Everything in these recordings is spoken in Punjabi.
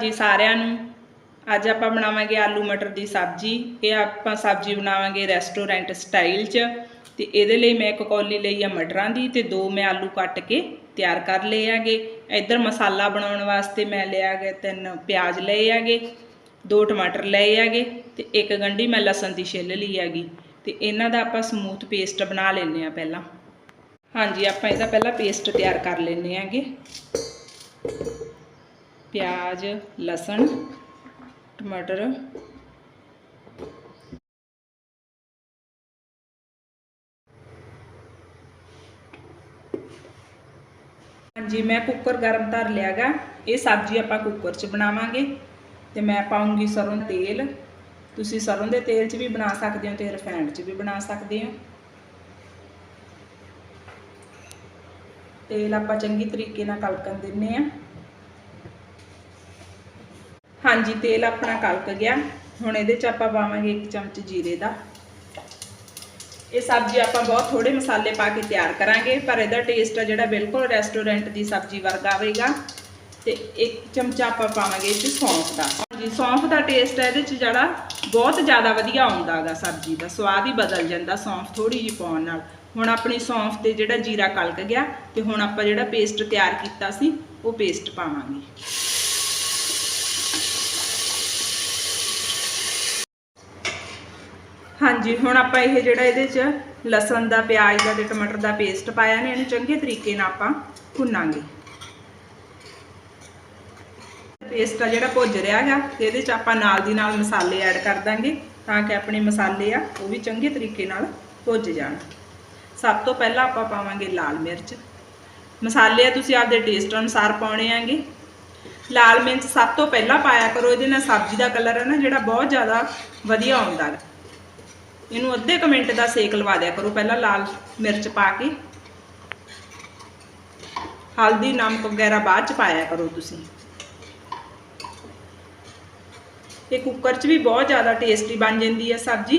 ਜੀ ਸਾਰਿਆਂ ਨੂੰ। ਅੱਜ ਆਪਾਂ ਬਣਾਵਾਂਗੇ ਆਲੂ ਮਟਰ ਦੀ ਸਬਜ਼ੀ। ਇਹ ਆਪਾਂ ਸਬਜ਼ੀ ਬਣਾਵਾਂਗੇ ਰੈਸਟੋਰੈਂਟ ਸਟਾਈਲ 'ਚ। ਤੇ ਇਹਦੇ ਲਈ ਮੈਂ ਇੱਕ ਕੌਲੀ ਲਈ ਆ ਮਟਰਾਂ ਦੀ ਤੇ ਦੋ ਮੈਂ ਆਲੂ ਕੱਟ ਕੇ ਤਿਆਰ ਕਰ ਲਏ ਆਗੇ ਇੱਧਰ ਮਸਾਲਾ ਬਣਾਉਣ ਵਾਸਤੇ ਮੈਂ ਲਿਆ ਗਿਆ ਤਿੰਨ ਪਿਆਜ਼ ਲਏ ਆਗੇ ਦੋ ਟਮਾਟਰ ਲਏ ਆਗੇ ਤੇ ਇੱਕ ਗੰਢੀ ਮੈਂ ਲਸਣ ਦੀ ਛਿੱਲ ਲਈ ਆਗੀ ਤੇ ਇਹਨਾਂ ਦਾ ਆਪਾਂ ਸਮੂਥ ਪੇਸਟ ਬਣਾ ਲੈਂਦੇ ਆ ਪਹਿਲਾਂ। ਹਾਂਜੀ, ਆਪਾਂ ਇਹਦਾ ਪਹਿਲਾਂ ਪੇਸਟ ਤਿਆਰ ਕਰ ਲੈਂਦੇ ਆਗੇ ਪਿਆਜ਼, ਲਸਣ, ਟਮਾਟਰ। ਹਾਂਜੀ, ਮੈਂ ਕੁੱਕਰ ਗਰਮ ਧਰ ਲਿਆਗਾ। ਇਹ ਸਬਜ਼ੀ ਆਪਾਂ ਕੁੱਕਰ 'ਚ ਬਣਾਵਾਂਗੇ। ਤੇ ਮੈਂ ਪਾਉਂਗੀ ਸਰੋਂ ਤੇਲ। ਤੁਸੀਂ ਸਰੋਂ ਦੇ ਤੇਲ 'ਚ ਵੀ ਬਣਾ ਸਕਦੇ ਹੋ ਤੇ ਰਿਫਾਈਨਡ 'ਚ ਵੀ ਬਣਾ ਸਕਦੇ ਹੋ। ਤੇਲ ਆਪਾਂ ਚੰਗੀ ਤਰੀਕੇ ਨਾਲ ਕਲਕਣ ਦਿੰਨੇ ਆ। ਹਾਂਜੀ, ਤੇਲ ਆਪਣਾ ਕਲਕ ਗਿਆ। ਹੁਣ ਇਹਦੇ 'ਚ ਆਪਾਂ ਪਾਵਾਂਗੇ 1 ਚਮਚ ਜੀਰੇ ਦਾ। ਇਹ ਸਬਜ਼ੀ ਆਪਾਂ ਬਹੁਤ ਥੋੜੇ ਮਸਾਲੇ ਪਾ ਕੇ ਤਿਆਰ ਕਰਾਂਗੇ, ਪਰ ਇਹਦਾ ਟੇਸਟ ਆ ਜਿਹੜਾ ਬਿਲਕੁਲ ਰੈਸਟੋਰੈਂਟ ਦੀ ਸਬਜ਼ੀ ਵਰਗਾ ਆਵੇਗਾ ਤੇ ਇੱਕ ਚਮਚਾ ਆਪਾਂ ਪਾਵਾਂਗੇ ਇਹ 'ਚ ਸੌਂਫ ਦਾ। ਹਾਂਜੀ, ਸੌਂਫ ਦਾ ਟੇਸਟ ਹੈ ਇਹਦੇ 'ਚ ਜਿਹੜਾ ਬਹੁਤ ਜ਼ਿਆਦਾ ਵਧੀਆ ਆਉਂਦਾ ਹੈਗਾ ਸਬਜ਼ੀ ਦਾ। ਸਵਾਦ ਹੀ ਬਦਲ ਜਾਂਦਾ ਸੌਂਫ ਥੋੜੀ ਜਿਹੀ ਪਾਉਣ ਨਾਲ। ਹੁਣ ਆਪਣੀ ਸੌਂਫ ਤੇ ਜਿਹੜਾ ਜੀਰਾ ਕਲਕ ਗਿਆ, ਤੇ ਹੁਣ ਆਪਾਂ ਜਿਹੜਾ ਪੇਸਟ ਤਿਆਰ ਕੀਤਾ ਸੀ, ਉਹ ਪੇਸਟ ਪਾਵਾਂਗੇ। ਹਾਂਜੀ, ਹੁਣ ਆਪਾਂ ਇਹ ਜਿਹੜਾ ਇਹਦੇ 'ਚ ਲਸਣ ਦਾ, ਪਿਆਜ਼ ਦਾ ਤੇ ਟਮਾਟਰ ਦਾ ਪੇਸਟ ਪਾਇਆ ਨੇ, ਇਹਨੂੰ ਚੰਗੇ ਤਰੀਕੇ ਨਾਲ ਆਪਾਂ ਭੁੰਨਾਂਗੇ। ਪੇਸਟ ਆ ਜਿਹੜਾ ਭੁੱਜ ਰਿਹਾ ਹੈਗਾ ਤੇ ਇਹਦੇ 'ਚ ਆਪਾਂ ਨਾਲ ਦੀ ਨਾਲ ਮਸਾਲੇ ਐਡ ਕਰ ਦਾਂਗੇ, ਤਾਂ ਕਿ ਆਪਣੇ ਮਸਾਲੇ ਆ, ਉਹ ਵੀ ਚੰਗੇ ਤਰੀਕੇ ਨਾਲ ਭੁੱਜ ਜਾਣ। ਸਭ ਤੋਂ ਪਹਿਲਾਂ ਆਪਾਂ ਪਾਵਾਂਗੇ ਲਾਲ ਮਿਰਚ। ਮਸਾਲੇ ਆ, ਤੁਸੀਂ ਆਪਦੇ ਟੇਸਟ ਅਨੁਸਾਰ ਪਾਉਣੇ ਆਂਗੇ। ਲਾਲ ਮਿਰਚ ਸਭ ਤੋਂ ਪਹਿਲਾਂ ਪਾਇਆ ਕਰੋ, ਇਹਦੇ ਨਾਲ ਸਬਜ਼ੀ ਦਾ ਕਲਰ ਹੈ ਨਾ, ਜਿਹੜਾ ਬਹੁਤ ਜ਼ਿਆਦਾ ਵਧੀਆ ਆਉਂਦਾ ਹੈ ਇਹਨੂੰ ਅੱਧੇ ਕੁ ਮਿੰਟ ਦਾ ਸੇਕ ਲਵਾ ਦਿਆ ਕਰੋ, ਪਹਿਲਾਂ ਲਾਲ ਮਿਰਚ ਪਾ ਕੇ। ਹਲਦੀ, ਨਮਕ ਵਗੈਰਾ ਬਾਅਦ ਚ ਪਾਇਆ ਕਰੋ ਤੁਸੀਂ। ਇਹ ਕੁੱਕਰ 'ਚ ਵੀ ਬਹੁਤ ਜ਼ਿਆਦਾ ਟੇਸਟੀ ਬਣ ਜਾਂਦੀ ਹੈ ਸਬਜ਼ੀ,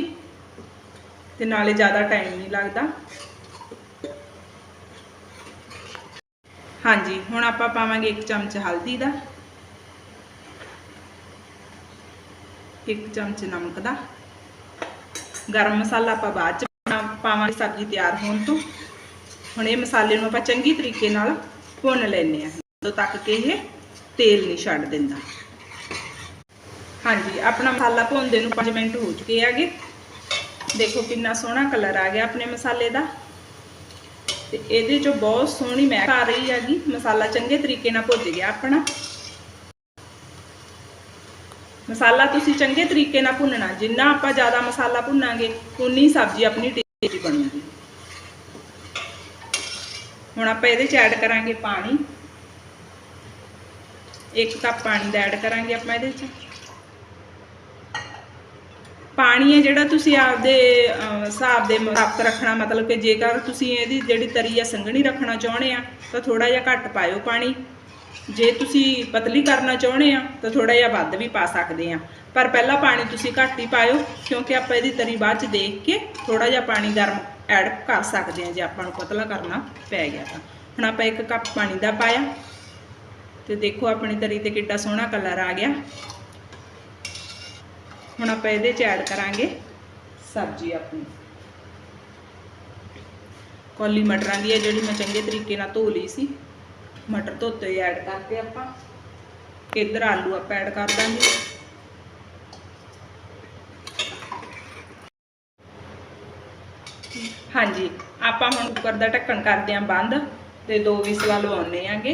ਤੇ ਨਾਲੇ ਜ਼ਿਆਦਾ ਟਾਈਮ ਨਹੀਂ ਲੱਗਦਾ। ਹਾਂਜੀ, ਹੁਣ ਆਪਾਂ ਪਾਵਾਂਗੇ 1 ਚਮਚ ਹਲਦੀ ਦਾ 1 ਚਮਚ ਨਮਕ ਦਾ। ਗਰਮ ਮਸਾਲਾ ਆਪਾਂ ਬਾਅਦ ਚ ਪਾਵਾਂਗੇ, ਸਬਜ਼ੀ ਤਿਆਰ ਹੋਣ ਤੋਂ। ਹੁਣ ਇਹ ਮਸਾਲੇ ਨੂੰ ਆਪਾਂ ਚੰਗੀ ਤਰੀਕੇ ਨਾਲ ਭੁੰਨ ਲੈਣੇ ਆ ਜਦੋਂ ਤੱਕ ਕਿ ਇਹ ਤੇਲ ਨਹੀਂ ਛੱਡ ਦਿੰਦਾ। ਹਾਂਜੀ, ਆਪਣਾ ਮਸਾਲਾ ਭੁੰਨਦੇ ਨੂੰ 5 ਮਿੰਟ ਹੋ ਚੁੱਕੇ ਹੈਗੇ। ਦੇਖੋ ਕਿੰਨਾ ਸੋਹਣਾ ਕਲਰ ਆ ਗਿਆ ਆਪਣੇ ਮਸਾਲੇ ਦਾ। ਤੇ ਇਹਦੇ ਚੋਂ ਬਹੁਤ ਸੋਹਣੀ ਮਹਿਕ ਆ ਰਹੀ ਹੈਗੀ। ਮਸਾਲਾ ਚੰਗੇ ਤਰੀਕੇ ਨਾਲ ਭੁੱਜ ਗਿਆ ਆਪਣਾ। ਮਸਾਲਾ ਤੁਸੀਂ ਚੰਗੇ ਤਰੀਕੇ ਨਾਲ ਭੁੰਨਣਾ, ਜਿੰਨਾ ਆਪਾਂ ਜ਼ਿਆਦਾ ਮਸਾਲਾ ਭੁੰਨਾਂਗੇ, ਉਨੀ ਸਬਜ਼ੀ ਆਪਣੀ ਟੇਸਟੀ ਬਣੂਗੀ ਹੁਣ ਆਪਾਂ ਇਹਦੇ ਚ ਐਡ ਕਰਾਂਗੇ ਪਾਣੀ। ਇੱਕ ਕੱਪ ਪਾਣੀ ਦਾ ਐਡ ਕਰਾਂਗੇ ਆਪਾਂ ਇਹਦੇ ਚ। ਪਾਣੀ ਹੈ ਜਿਹੜਾ ਤੁਸੀਂ ਆਪਦੇ ਹਿਸਾਬ ਦੇ ਮੁਤਾਬਕ ਰੱਖਣਾ, ਮਤਲਬ ਕਿ ਜੇਕਰ ਤੁਸੀਂ ਇਹਦੀ ਜਿਹੜੀ ਤਰੀ ਆ ਸੰਘਣੀ ਰੱਖਣਾ ਚਾਹੁੰਦੇ ਆ, ਤਾਂ ਥੋੜਾ ਜਿਹਾ ਘੱਟ ਪਾਇਓ ਪਾਣੀ। ਜੇ ਤੁਸੀਂ ਪਤਲੀ ਕਰਨਾ ਚਾਹੁੰਦੇ ਆ, ਤਾਂ ਥੋੜਾ ਜਿਹਾ ਵੱਧ ਵੀ ਪਾ ਸਕਦੇ ਆ। ਪਰ ਪਹਿਲਾਂ ਪਾਣੀ ਤੁਸੀਂ ਘੱਟ ਹੀ ਪਾਇਓ, ਕਿਉਂਕਿ ਆਪਾਂ ਇਹਦੀ ਤਰੀ ਬਾਅਦ ਚ ਦੇਖ ਕੇ ਥੋੜਾ ਜਿਹਾ ਪਾਣੀ ਗਰਮ ਐਡ ਕਰ ਸਕਦੇ ਆ, ਜੇ ਆਪਾਂ ਨੂੰ ਪਤਲਾ ਕਰਨਾ ਪੈ ਗਿਆ ਤਾਂ। ਹੁਣ ਆਪਾਂ ਇੱਕ ਕੱਪ ਪਾਣੀ ਦਾ ਪਾਇਆ, ਤੇ ਦੇਖੋ ਆਪਣੀ ਤਰੀ ਤੇ ਕਿੱਡਾ ਸੋਹਣਾ ਕਲਰ ਆ ਗਿਆ। ਹੁਣ ਆਪਾਂ ਇਹਦੇ ਚ ਐਡ ਕਰਾਂਗੇ ਸਬਜ਼ੀ ਆਪਣੀ। ਕੌਲੀ ਮਟਰਾਂ ਦੀ ਹੈ ਜਿਹੜੀ ਮੈਂ ਚੰਗੇ ਤਰੀਕੇ ਨਾਲ ਧੋ ਲਈ ਸੀ ਮਟਰ ਧੋਤੇ ਐਡ ਕਰਕੇ ਆਪਾਂ, ਇੱਧਰ ਆਲੂ ਆਪਾਂ ਐਡ ਕਰ ਦਾਂਗੇ। ਹਾਂਜੀ, ਆਪਾਂ ਹੁਣ ਕੁੱਕਰ ਦਾ ਢੱਕਣ ਕਰਦੇ ਆਂ ਬੰਦ, ਤੇ ਦੋ ਵਿਸਲਾ ਲਵਾਉਣੇ ਆਂਗੇ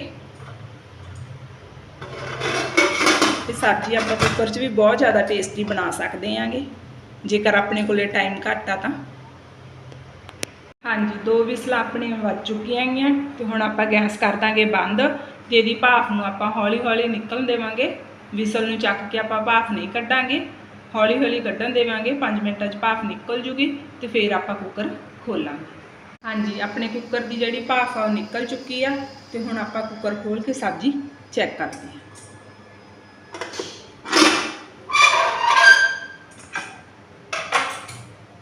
ਇਹ ਸਬਜ਼ੀ ਆਪਾਂ ਕੁੱਕਰ 'ਚ ਵੀ ਬਹੁਤ ਜ਼ਿਆਦਾ ਟੇਸਟੀ ਬਣਾ ਸਕਦੇ ਆਂਗੇ ਜੇਕਰ ਆਪਣੇ ਕੋਲੇ ਟਾਈਮ ਘੱਟ ਆ ਤਾਂ। ਹਾਂਜੀ, ਦੋ ਵਿਸਲਾਂ ਆਪਣੀਆਂ ਵੱਜ ਚੁੱਕੀਆਂ ਹੈਗੀਆਂ ਤੇ ਹੁਣ ਆਪਾਂ ਗੈਸ ਕਰ ਦਾਂਗੇ ਬੰਦ ਤੇ ਇਹਦੀ ਭਾਫ ਨੂੰ ਆਪਾਂ ਹੌਲੀ ਹੌਲੀ ਨਿਕਲਣ ਦੇਵਾਂਗੇ। ਵਿਸਲ ਨੂੰ ਚੱਕ ਕੇ ਆਪਾਂ ਭਾਫ ਨਹੀਂ ਕੱਢਾਂਗੇ। ਹੌਲੀ ਹੌਲੀ ਕੱਢਣ ਦੇਵਾਂਗੇ 5 ਮਿੰਟਾਂ 'ਚ ਭਾਫ ਨਿਕਲ ਜੂਗੀ ਤੇ ਫਿਰ ਆਪਾਂ ਕੁੱਕਰ ਖੋਲਾਂਗੇ। ਹਾਂਜੀ, ਆਪਣੇ ਕੁੱਕਰ ਦੀ ਜਿਹੜੀ ਭਾਫ ਆ ਉਹ ਨਿਕਲ ਚੁੱਕੀ ਆ ਤੇ ਹੁਣ ਆਪਾਂ ਕੁੱਕਰ ਖੋਲ ਕੇ ਸਬਜ਼ੀ ਚੈੱਕ ਕਰਦੇ ਹਾਂ।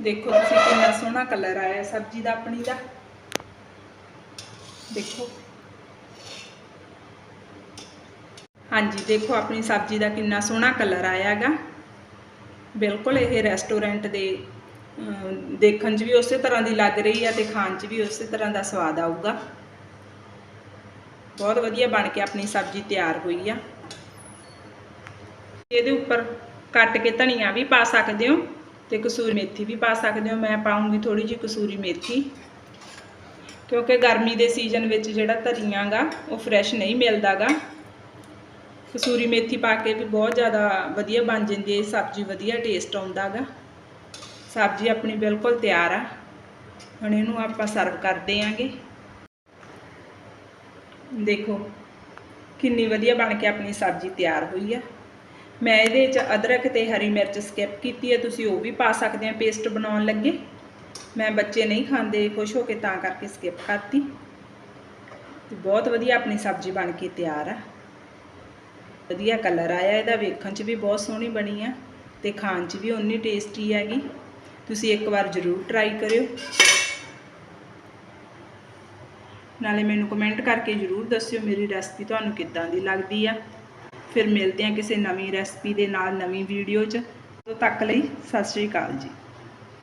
ਦੇਖੋ ਤੁਸੀਂ ਕਿੰਨਾ ਸੋਹਣਾ ਕਲਰ ਆਇਆ, ਸਬਜ਼ੀ ਦਾ, ਆਪਣੀ ਦਾ। ਦੇਖੋ। ਹਾਂਜੀ, ਦੇਖੋ ਆਪਣੀ ਸਬਜ਼ੀ ਦਾ ਕਿੰਨਾ ਸੋਹਣਾ ਕਲਰ ਆਇਆ ਹੈਗਾ। ਬਿਲਕੁਲ ਇਹ ਰੈਸਟੋਰੈਂਟ ਦੇ ਦੇਖਣ 'ਚ ਵੀ ਉਸੇ ਤਰ੍ਹਾਂ ਦੀ ਲੱਗ ਰਹੀ ਆ ਤੇ ਖਾਣ 'ਚ ਵੀ ਉਸੇ ਤਰ੍ਹਾਂ ਦਾ ਸਵਾਦ ਆਊਗਾ। ਬਹੁਤ ਵਧੀਆ ਬਣ ਕੇ ਆਪਣੀ ਸਬਜ਼ੀ ਤਿਆਰ ਹੋਈ ਆ। ਇਹਦੇ ਉੱਪਰ ਕੱਟ ਕੇ ਧਨੀਆ ਵੀ ਪਾ ਸਕਦੇ ਹੋ। ਤੇ ਕਸੂਰੀ ਮੇਥੀ ਵੀ ਪਾ ਸਕਦੇ ਹੋ। ਮੈਂ ਪਾਉਂਗੀ ਥੋੜੀ ਜਿਹੀ ਕਸੂਰੀ ਮੇਥੀ, ਕਿਉਂਕਿ ਗਰਮੀ ਦੇ ਸੀਜ਼ਨ ਵਿੱਚ ਜਿਹੜਾ ਧਨੀਆ ਗਾ ਉਹ ਫਰੈਸ਼ ਨਹੀਂ ਮਿਲਦਾਗਾ। ਕਸੂਰੀ ਮੇਥੀ ਪਾ ਕੇ ਵੀ ਬਹੁਤ ਜ਼ਿਆਦਾ ਵਧੀਆ ਬਣ ਜਾਂਦੀ ਹੈ ਸਬਜ਼ੀ ਵਧੀਆ ਟੇਸਟ ਆਉਂਦਾਗਾ। ਸਬਜ਼ੀ ਆਪਣੀ ਬਿਲਕੁਲ ਤਿਆਰ ਆ। ਹੁਣ ਇਹਨੂੰ ਆਪਾਂ ਸਰਵ ਕਰਦੇ ਆਂਗੇ ਦੇਖੋ, ਕਿੰਨੀ ਵਧੀਆ ਬਣ ਕੇ ਆਪਣੀ ਸਬਜ਼ੀ ਤਿਆਰ ਹੋਈ ਆ। ਮੈਂ ਇਹਦੇ ਵਿੱਚ ਅਦਰਕ ਤੇ ਹਰੀ ਮਿਰਚ ਸਕਿਪ ਕੀਤੀ ਹੈ। ਤੁਸੀਂ ਉਹ ਵੀ ਪਾ ਸਕਦੇ ਆ ਪੇਸਟ ਬਣਾਉਣ ਲੱਗੇ। ਮੈਂ ਬੱਚੇ ਨਹੀਂ ਖਾਂਦੇ, ਖੁਸ਼ ਹੋ ਕੇ ਤਾਂ ਕਰਕੇ ਸਕਿਪ ਕਰਤੀ। ਤੇ ਬਹੁਤ ਵਧੀਆ ਆਪਣੀ ਸਬਜ਼ੀ ਬਣ ਕੇ ਤਿਆਰ ਆ। ਵਧੀਆ ਕਲਰ ਆਇਆ ਇਹਦਾ। ਵੇਖਣ 'ਚ ਵੀ ਬਹੁਤ ਸੋਹਣੀ ਬਣੀ ਆ ਤੇ ਖਾਣ 'ਚ ਵੀ ਉਨੀ ਟੇਸਟੀ ਹੈਗੀ। ਤੁਸੀਂ ਇੱਕ ਵਾਰ ਜ਼ਰੂਰ ਟਰਾਈ ਕਰਿਓ। ਨਾਲੇ ਮੈਨੂੰ ਕਮੈਂਟ ਕਰਕੇ ਜ਼ਰੂਰ ਦੱਸਿਓ ਮੇਰੀ ਰੈਸਪੀ ਤੁਹਾਨੂੰ ਕਿੱਦਾਂ ਦੀ ਲੱਗਦੀ ਆ। ਫਿਰ ਮਿਲਦੇ ਹਾਂ ਕਿਸੇ ਨਵੀਂ ਰੈਸਪੀ ਦੇ ਨਾਲ ਨਵੀਂ ਵੀਡੀਓ 'ਚ। ਉਦੋਂ ਤੱਕ ਲਈ ਸਤਿ ਸ਼੍ਰੀ ਅਕਾਲ ਜੀ।